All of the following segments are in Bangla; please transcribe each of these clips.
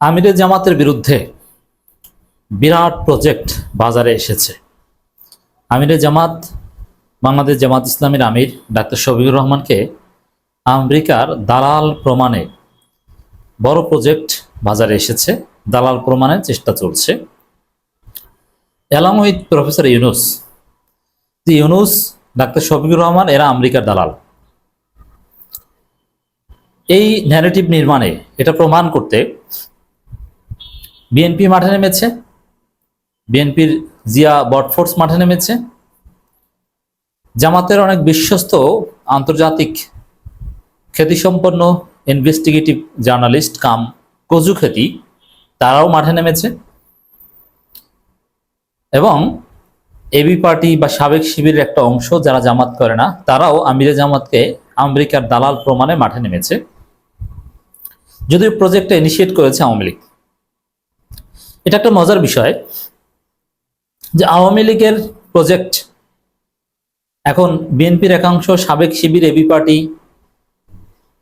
আমিরের জামাতের বিরুদ্ধে বিরাট প্রজেক্ট বাজারে এসেছে। আমিরের জামাত, বাংলাদেশ জামাত ইসলামের আমির ডাক্তার শফিকুর রহমানকে আমেরিকার দালাল প্রমাণে বড় প্রজেক্ট বাজারে এসেছে। দালাল প্রমাণের চেষ্টা চলছে। Along with professor Yunus the Yunus, doctor Shafiqur Rahman, এরা আমেরিকার দালাল। এই ন্যারেটিভ নির্মাণে এটা প্রমাণ করতে বিএনপি মাঠে নেমেছে। বিএনপির জিয়া বটফোর্স মাঠে নেমেছে। জামাতের অনেক বিশ্বস্ত আন্তর্জাতিক খ্যাতিসম্পন্ন ইনভেস্টিগেটিভ জার্নালিস্ট কাম কজু খ্যাতি তারাও মাঠে নেমেছে। এবং এবি পার্টি বা সাবেক শিবিরের একটা অংশ যারা জামাত করে না, তারাও আমিরে জামাতকে আমেরিকার দালাল প্রমাণে মাঠে নেমেছে। যদিও প্রজেক্টটা ইনিশিয়েট করেছে আওয়ামী লীগ। এটা একটা মজার বিষয় যে আওয়ামী লীগের প্রজেক্ট এখন বিএনপির একাংশ, সাবেক শিবির এবি পার্টি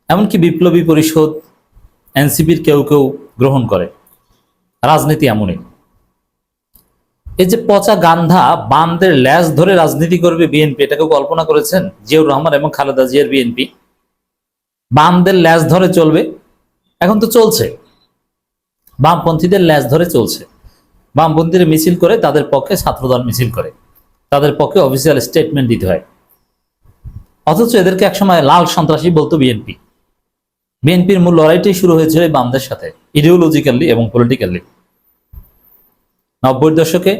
এমনকি বিপ্লবী পরিষদ এনসিপির কেউ কেউ গ্রহণ করে। রাজনীতি এমনই। এই যে পচা গান্ধা বামদের ল্যাস ধরে রাজনীতি করবে বিএনপি, এটাকে কল্পনা করেছেন? জিয়াউর রহমান এবং খালেদা জিয়ার বিএনপি। বামদের ল্যাস ধরে চলবে। এখন তো চলছে। বামপন্থীদের ল্যাজ ধরে চলছে। বামপন্থীরা মিছিল করে, তাদের পক্ষে ছাত্রদল মিছিল করে। তাদের পক্ষে অফিসিয়াল স্টেটমেন্ট দিতে হয়। অথচ এদেরকে একসময় লাল সন্ত্রাসী বলতো বিএনপি। বিএনপির মূল লড়াইটাই শুরু হয়েছিল এই বামদের সাথে ইডিওলজিক্যালি এবং পলিটিক্যালি নব্বই দশকে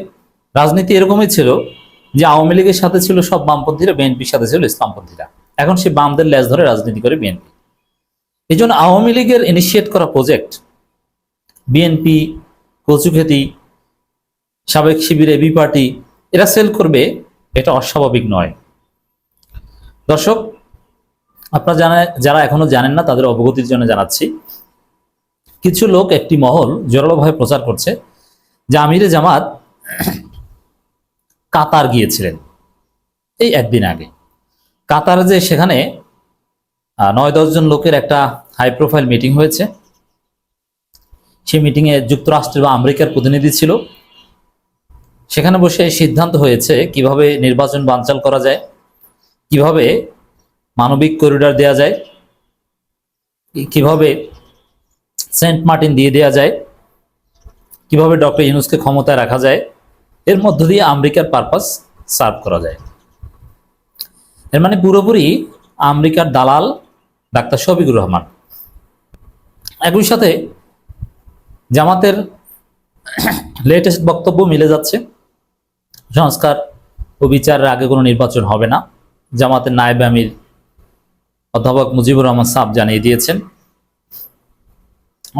রাজনীতি এরকমই ছিল যে আওয়ামী লীগের সাথে ছিল সব বামপন্থীরা, বিএনপির সাথে ছিল ইসলামপন্থীরা। এখন সে বামদের ল্যাজ ধরে রাজনীতি করে বিএনপি। এই জন্য আওয়ামী লীগের ইনিশিয়েট করা প্রজেক্ট বিএনপি কচুখ্যাতি সাবেক শিবির এবি পার্টি এরা সেল করবে, এটা অস্বাভাবিক নয়। দর্শক, আপনারা জানা, যারা এখনও জানেন না, তাদের অবগতির জন্য জানাচ্ছি। কিছু লোক একটি মহল জোরালোভাবে প্রচার করছে, যে আমিরে জামাত কাতার গিয়েছিলেন এই একদিন আগে। কাতার যে সেখানে নয় দশজন লোকের একটা হাই প্রোফাইল মিটিং হয়েছে। সেই মিটিংয়ে যুক্তরাষ্ট্রের বা আমেরিকার প্রতিনিধি ছিল। সেখানে বসে সিদ্ধান্ত হয়েছে কীভাবে নির্বাচন বানচাল করা যায়, কীভাবে মানবিক করিডর দেয়া যায়, কীভাবে সেন্ট মার্টিন দিয়ে দেয়া যায়, কীভাবে ডক্টর ইউনুসকে ক্ষমতায় রাখা যায়, এর মধ্য দিয়ে আমেরিকার পারপাস সার্ভ করা যায়। এর মানে পুরোপুরি আমেরিকার দালাল ডাক্তার শফিকুর রহমান। একই সাথে জামাতের লেটেস্ট বক্তব্য মিলে যাচ্ছে। সংস্কার ও বিচারের আগে কোনো নির্বাচন হবে না। জামাতের নায়েব আমির অধ্যাপক মুজিবুর রহমান সাহ জানিয়ে দিয়েছেন।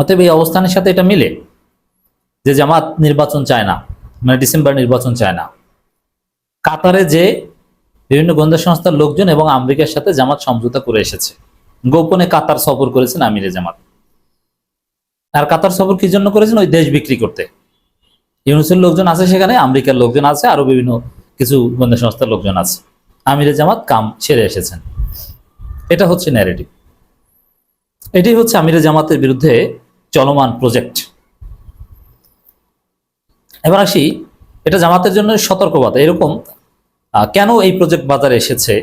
অতএব এই অবস্থানের সাথে এটা মিলে যে জামাত নির্বাচন চায় না মানে ডিসেম্বর নির্বাচন চায় না। কাতারে যে বিভিন্ন গোয়েন্দা সংস্থার লোকজন এবং আমেরিকার সাথে জামাত সমঝোতা করে এসেছে। গোপনে কাতার সফর করেছেন আমিরে জামাত। আর কাতার সফর কি জন্য করেছেন? ওই দেশ বিক্রি করতে। ইউনুসের লোকজন আছে সেখানে, আমেরিকার লোকজন আছে, আরও বিভিন্ন কিছু গোয়েন্দা সংস্থার লোকজন আছে। আমিরে জামাত কাম ছেড়ে এসেছেন। এটা হচ্ছে ন্যারেটিভ এটি হচ্ছে আমিরে জামাতের বিরুদ্ধে চলমান প্রজেক্ট এবার আসি, এটা জামাতের জন্য সতর্কবার্তা এরকম কেন এই প্রজেক্ট বাজারে এসেছে?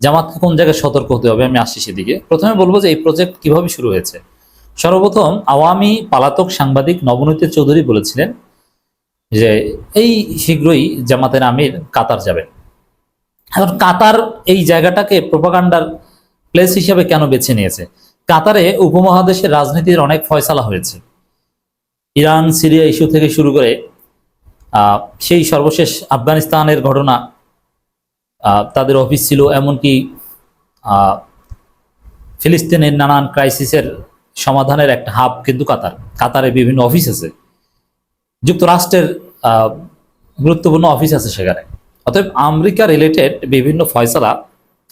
জামাতকে কোন জায়গায় সতর্ক হতে হবে? আমি আসছি সেদিকে। প্রথমে বলব যে এই প্রজেক্ট কীভাবে শুরু হয়েছে? সর্বপ্রথম আওয়ামী পালাতক সাংবাদিক নবনীত চৌধুরী বলেছিলেন যে এই শীঘ্রই জামাতের আমির কাতার যাবেন। এখন কাতার এই জায়গাটাকে প্রোপাগান্ডার প্লেস হিসেবে কেন বেছে নিয়েছে? কাতারে উপমহাদেশের রাজনীতির অনেক ফয়সালা হয়েছে। ইরান, সিরিয়া ইস্যু থেকে শুরু করে সেই সর্বশেষ আফগানিস্তানের ঘটনা তাদের অফিস ছিল, এমনকি ফিলিস্তিনের নানান ক্রাইসিসের সমাধানের একটা হাব কিন্তু কাতার। কাতারে বিভিন্ন অফিস আছে। যুক্তরাষ্ট্রের গুরুত্বপূর্ণ অফিস আছে সেখানে। অতএব আমেরিকা রিলেটেড বিভিন্ন ফয়সালা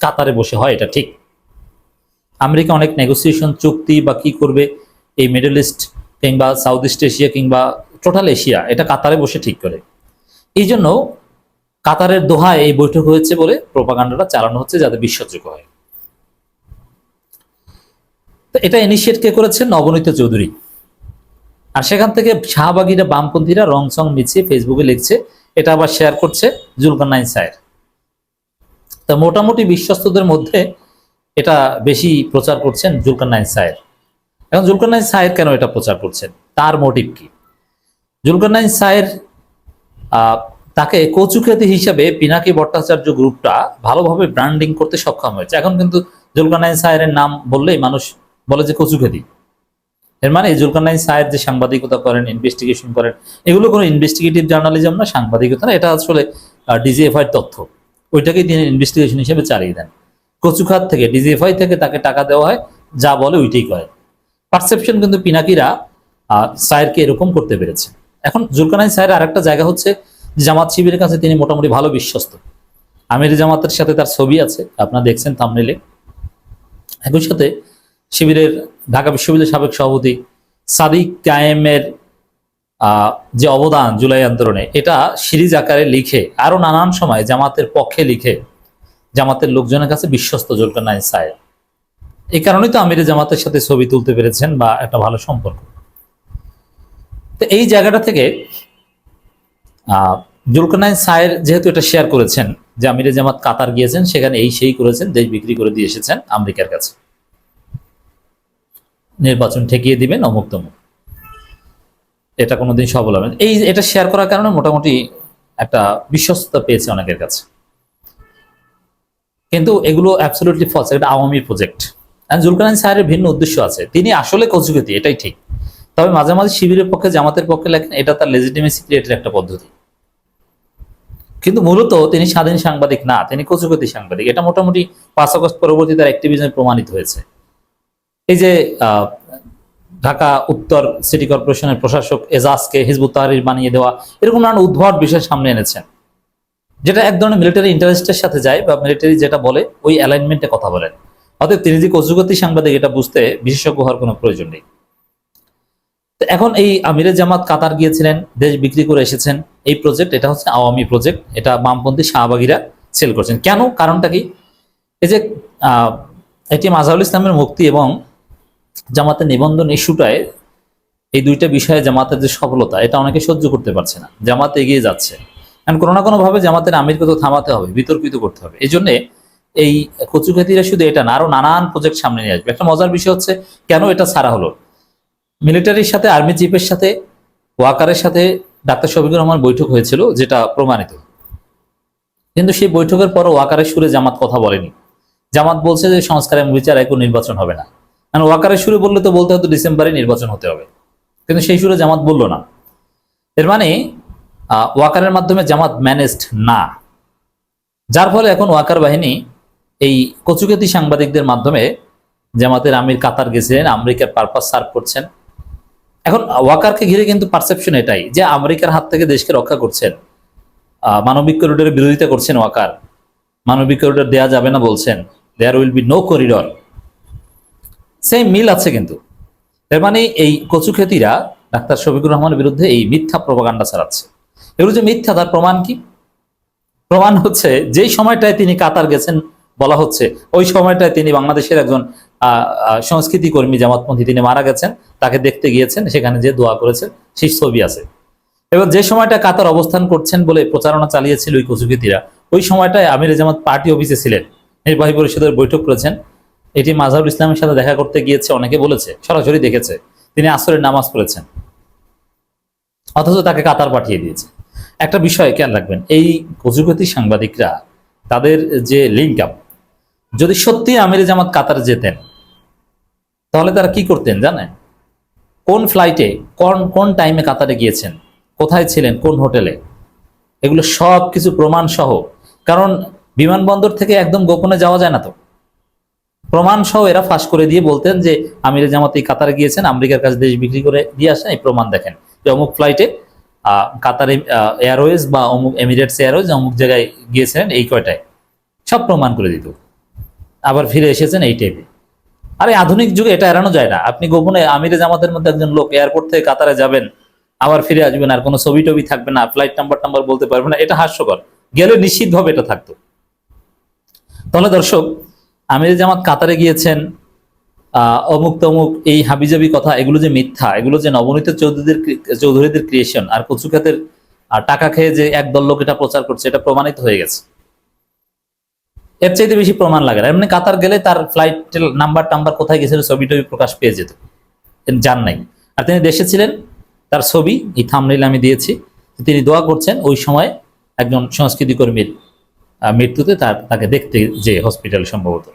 কাতারে বসে হয়, এটা ঠিক। আমেরিকা অনেক নেগোসিয়েশন চুক্তি বা কি করবে, এই মিডল ইস্ট কিংবা সাউথ ইস্ট এশিয়া কিংবা টোটাল এশিয়া এটা কাতারে বসে ঠিক করে। এই জন্য কাতারের দোহায় এই বৈঠক হয়েছে বলে প্রোপাগান্ডাটা চালানো হচ্ছে যাতে বিশ্বাসযোগ্য হয়। তো এটা ইনিশিয়েট কে করেছেন নবনীত চৌধুরী। আর সেখান থেকে শাহবাগীরা বামপন্থীরা রং সং মিছিয়ে ফেসবুকে লিখছে এটা আবার শেয়ার করছে জুলকারনাইন সায়ের তা মোটামুটি বিশ্বস্তদের মধ্যে এটা বেশি প্রচার করছেন জুলকারনাইন সায়ের এখন জুলকারনাইন সায়ের কেন এটা প্রচার করছেন? তার মোটিভ কি? জুলকারনাইন সায়ের আহ, তাকে কচুখ্যাতি হিসাবে পিনাকি ভট্টাচার্য গ্রুপটা ভালোভাবে ব্র্যান্ডিং করতে সক্ষম হয়েছে। এখন কিন্তু জুলকারনাইন সায়ের নাম বললেই মানুষ বলে যে কচুখ্যাতি এর মানে জুলকারনাইন সায়ের যে সাংবাদিকতা করেন ইনভেস্টিগেশন করেন, এগুলো কোনো ইনভেস্টিগেটিভ জার্নালিজম না, সাংবাদিকতা এটা আসলে ডিজিএফআই তথ্য। ওইটাকেই তিনি ইনভেস্টিগেশন হিসেবে চালিয়ে দেন। কচুখাত থেকে ডিজিএফআই থেকে তাকে টাকা দেওয়া হয়, যা বলে ওইটাই করে। পারসেপশন কিন্তু পিনাকিরা সায়েরকে এরকম করতে পেরেছে। এখন জুলকারনাইন সায়ের আরেকটা জায়গা হচ্ছে, জামাত শিবিরের কাছে তিনি মোটামুটি ভালো বিশ্বস্ত। আমির জামাতের সাথে তার ছবি আছে, আপনারা দেখছেন থামনেলে একই সাথে শিবিরের ঢাকা বিশ্ববিদ্যালয়ের সাবেক সভাপতি সাদিক কায়েমের যে অবদান জুলাই আন্দোলনে, এটা সিরিজ আকারে লিখে, আরও নানান সময় জামাতের পক্ষে লিখে, জামাতের লোকজনের কাছে বিশ্বস্ত জুলকারনাইন সাহেব। এই কারণেই তো আমির জামাতের সাথে ছবি তুলতে পেরেছেন বা একটা ভালো সম্পর্ক। তো এই জায়গাটা থেকে আহ জুলকারনাইন সায়ের যেহেতু এটা শেয়ার করেছেন, যে আমিরে জামাত কাতার গিয়েছেন, সেখানে এই সেই করেছেন, দেশ বিক্রি করে দিয়ে এসেছেন আমেরিকার কাছে। নির্বাচন ঠেকিয়ে দিবেন অমুক তমুক। এটা কোনোদিন সফল হবে এই এটা শেয়ার করার কারণে মোটামুটি একটা বিশ্বস্ততা পেয়েছে অনেকের কাছে। কিন্তু এগুলো অ্যাবসলিউটলি ফলস এটা আওয়ামী প্রজেক্ট জুলকারনাইন সাহেবের ভিন্ন উদ্দেশ্য আছে। তিনি আসলে কচুগতি, এটাই ঠিক। তবে মাঝে মাঝে শিবিরের পক্ষে, জামাতের পক্ষে লেখেন, এটা তার লেজিটিমেসি ক্রিয়েটের একটা পদ্ধতি। কিন্তু মূলত তিনি স্বাধীন সাংবাদিক না, তিনি কচুগতি সাংবাদিক। এটা মোটামুটি পাঁচ আগস্ট পরবর্তী তার অ্যাক্টিভিজমে প্রমাণিত হয়েছে। এই যে ঢাকা উত্তর সিটি কর্পোরেশনের প্রশাসক এজাজকে হিজবুত তাহরির বানিয়ে দেওয়া, এরকম নানান উদ্ভট বিষয় সামনে এনেছেন। যেটা এক ধরনের মিলিটারি ইন্টারেস্টের সাথে যায়, বা মিলিটারি যেটা বলে, ওই অ্যালাইনমেন্টে কথা বলেন। অতএব তিনি যে কচুগতি সাংবাদিক, এটা বুঝতে বিশেষজ্ঞ হওয়ার কোনো প্রয়োজন নেই। এখন এই আমিরে জামাত কাতার গিয়েছিলেন, দেশ বিক্রি করে এসেছেন। এই প্রজেক্ট এটা হচ্ছে আওয়ামী প্রজেক্ট এটা বামপন্থী শাহবাগীরা সেল করছেন। কেন? কারণটা কি? এই যে এটি মাজাহুল ইসলামের মুক্তি এবং জামাতের নিবন্ধন ইস্যুটায় এই দুইটা বিষয়ে জামাতের যে সফলতা, এটা অনেকে সহ্য করতে পারছে না। জামাত এগিয়ে যাচ্ছে। কারণ কোনো না কোনো ভাবে জামাতের আমিরকে তো থামাতে হবে, বিতর্কিত করতে হবে। এই জন্যে এই কচুখাতিরা শুধু এটা না, আরও নানান প্রজেক্ট সামনে নিয়ে আসবে। একটা মজার বিষয় হচ্ছে, কেন এটা ছাড়া হলো? মিলিটারির সাথে আর্মি চিফের সাথে, ওয়াকারের সাথে ডাক্তার শফিকুর রহমান বৈঠক হয়েছিল, যেটা প্রমাণিত। কিন্তু সেই বৈঠকের পর ওয়াকারের সুরে জামাত কথা বলেনি। জামাত বলছে যে সংস্কারের বিচার এখন নির্বাচন হবে না। কারণ ওয়াকারের সুরে বললে তো বলতে হতো ডিসেম্বরে নির্বাচন হতে হবে। কিন্তু সেই সুরে জামাত বলল না। এর মানে ওয়াকারের মাধ্যমে জামাত ম্যানেজড না। যার ফলে এখন ওয়াকার বাহিনী এই কচুকেতি সাংবাদিকদের মাধ্যমে জামাতের আমির কাতার গেছিলেন, আমেরিকার পারপাস সার্ভ করছেন। এখন ওয়াকারকে ঘিরে কিন্তু পারসেপশন এটাই যে আমেরিকার হাত থেকে দেশকে রক্ষা করছেন। মানবিক করিডোরের বিরোধিতা করছেন ওয়াকার। মানবিক করিডোর দেওয়া যাবে না বলছেন। There will be no corridor সেই মিল আছে কিন্তু। এর মানে এই কচুখ্যাতিরা ডাক্তার শফিকুর রহমানের বিরুদ্ধে এই মিথ্যা প্রপাগান্ডা ছাড়াচ্ছে এগুলো যে মিথ্যা, তার প্রমাণ কি? প্রমাণ হচ্ছে যেই সময়টায় তিনি কাতার গেছেন, বলা হচ্ছে, ওই সময়টায় তিনি বাংলাদেশের একজন সংস্কৃতি কর্মী জামাতপন্থী তিনি মারা গেছেন, তাকে দেখতে গিয়েছেন, সেখানে যে দোয়া করেছেন সেই ছবি আছে। এবার যে সময়টা কাতার অবস্থান করছেন বলে প্রচারণা চালিয়েছিল ওই কচুকৃতীরা ওই সময়টায় আমির জামাত পার্টি অফিসে ছিলেন, নির্বাহী পরিষদের বৈঠক করেছেন এটি মাজাহুল ইসলামের সাথে দেখা করতে গিয়েছে, অনেকে বলেছে, সরাসরি দেখেছে। তিনি আসরের নামাজ পড়েছেন। অথচ তাকে কাতার পাঠিয়ে দিয়েছে। একটা বিষয় খেয়াল রাখবেন, এই কচুকতি সাংবাদিকরা, তাদের যে লিঙ্ক আপ যদি সত্যি আমির জামাত কাতার যেতেন, তাহলে তারা কি করতেন জানেন? কোন ফ্লাইটে কোন কোন টাইমে কাতারে গিয়েছেন? কোথায় ছিলেন? কোন হোটেলে? এগুলো সব কিছু প্রমাণ সহ কারণ বিমানবন্দর থেকে একদম গোপনে যাওয়া যায় না তো। প্রমাণ সহ এরা ফাঁস করে দিয়ে বলতেন যে আমির জামাত এই কাতারে গিয়েছেন, আমেরিকার কাছে দেশ বিক্রি করে দিয়ে আসেন, এই প্রমাণ দেখেন। যে অমুক ফ্লাইটে কাতার এয়ারওয়েজ বা অমুক এমিরেটস এয়ারওয়েজ অমুক জায়গায় গিয়েছিলেন এই কয়টায়। সব প্রমাণ করে দিত। আবার ফিরে এসেছেন এই টাইপে আরে আধুনিক যুগে এটা এড়ানো যায় না। আপনি গোপনে আমিরে জামাতের মধ্যে একজন লোক এয়ারপোর্ট থেকে কাতারে যাবেন, আবার ফিরে আসবেন আর কোনো ছবি টবি থাকবে না ফ্লাইট নাম্বার টাম্বার বলতে পারবে না, এটা হাস্যকর। গেলে নিশ্চিতভাবে এটা থাকতো। তাহলে দর্শক আমির জামাত কাতারে গিয়েছেন অমুক তমুক এই হাবিজাবি কথা, এগুলো যে মিথ্যা, এগুলো যে নবনীত চৌধুরীদের চৌধুরীদের ক্রিয়েশন আর কচুখাতের টাকা খেয়ে যে একদল লোক এটা প্রচার করছে, এটা প্রমাণিত হয়ে গেছে। এর চাইতে বেশি প্রমাণ লাগে না। এমনি কাতার গেলে তার ফ্লাইট নাম্বার টাম্বার কোথায় গেছিল ছবি টবি প্রকাশ পেয়ে যেত। যান নাই। আর তিনি দেশে ছিলেন, তার ছবি, এই থামনেল আমি দিয়েছি, তিনি দোয়া করছেন ওই সময় একজন সংস্কৃতি কর্মীর মৃত্যুতে তাকে দেখতে যে হসপিটাল সম্ভবত।